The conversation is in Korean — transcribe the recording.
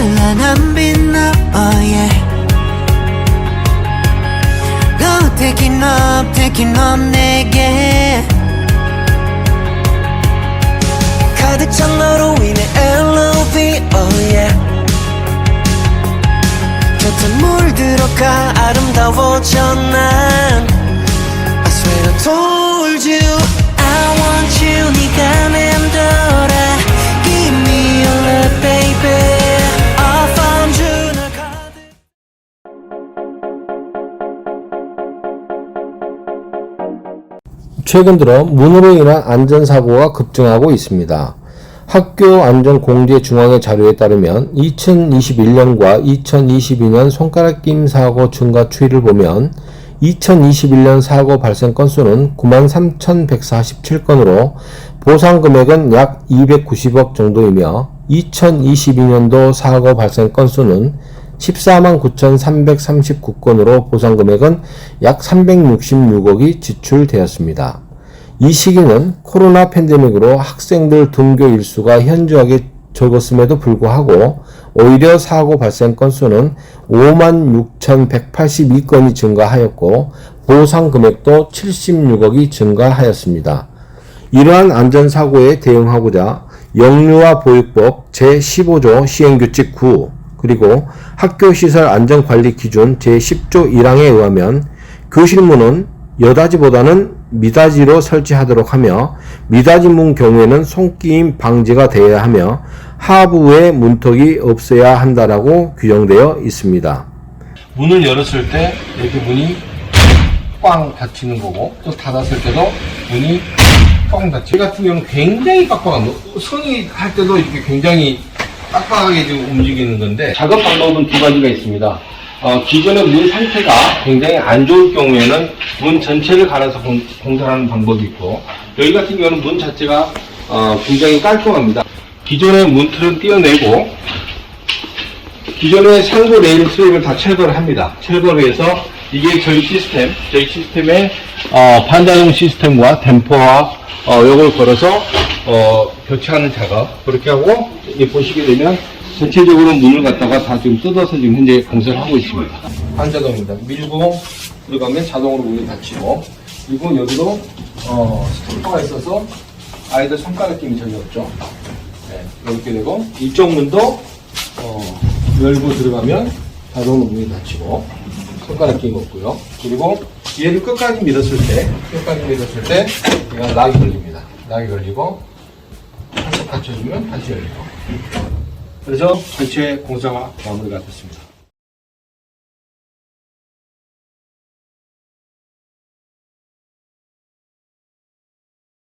찬란한 빛나 oh yeah Go taking up taking up 내게 가득 찬 너로 인해 LOV oh yeah 곁에 물들어가 아름다워져 난 최근 들어 문으로 인한 안전사고가 급증하고 있습니다. 학교 안전공제중앙회 자료에 따르면 2021년과 2022년 손가락 낌 사고 증가 추이를 보면 2021년 사고 발생 건수는 93,147건으로 보상 금액은 약 290억 정도이며 2022년도 사고 발생 건수는 14만 9,339건으로 보상 금액은 약 366억이 지출되었습니다. 이 시기는 코로나 팬데믹으로 학생들 등교 일수가 현저하게 적었음에도 불구하고 오히려 사고 발생 건수는 5만 6,182건이 증가하였고 보상 금액도 76억이 증가하였습니다. 이러한 안전사고에 대응하고자 영유아 보육법 제15조 시행규칙 9 그리고 학교시설 안전관리 기준 제10조 1항에 의하면 교실문은 여다지보다는 미닫이로 설치하도록 하며 미닫이 문 경우에는 손끼임 방지가 되어야 하며 하부에 문턱이 없어야 한다라고 규정되어 있습니다. 문을 열었을 때 이렇게 문이 꽝 닫히는 거고 또 닫았을 때도 문이 꽝 닫히고 이 같은 경우는 굉장히 빡빡한 손이 할 때도 이렇게 굉장히 빡빡하게 지금 움직이는 건데 작업 방법은 두 가지가 있습니다. 어, 기존의 문 상태가 굉장히 안 좋을 경우에는 문 전체를 갈아서 공, 공사하는 방법이 있고 여기 같은 경우는 문 자체가 어, 굉장히 깔끔합니다. 기존의 문틀은 띄어내고 기존의 상부 레일 슬립을 다 철거를 합니다. 철거를 해서 이게 저희 시스템, 저희 시스템의 어, 반작용 시스템과 댐퍼와 어, 요걸 걸어서 어, 교체하는 작업 그렇게 하고 이 보시게 되면 전체적으로 문을 갖다가 다 지금 뜯어서 지금 현재 공사를 하고 있습니다. 반작용입니다. 밀고 들어가면 자동으로 문이 닫히고 그리고 여기도 어, 스티커가 있어서 아이들 손가락 힘이 전혀 없죠. 네, 이렇게 되고 이쪽 문도 어, 열고 들어가면 자동으로 문이 닫히고 손가락 끼임 없고요. 그리고 얘를 끝까지 밀었을 때 끝까지 밀었을 때 얘가 락이 걸립니다. 락이 걸리고 받쳐주면 다시 열리고 그래서 전체 공사가 마무리가 됐습니다.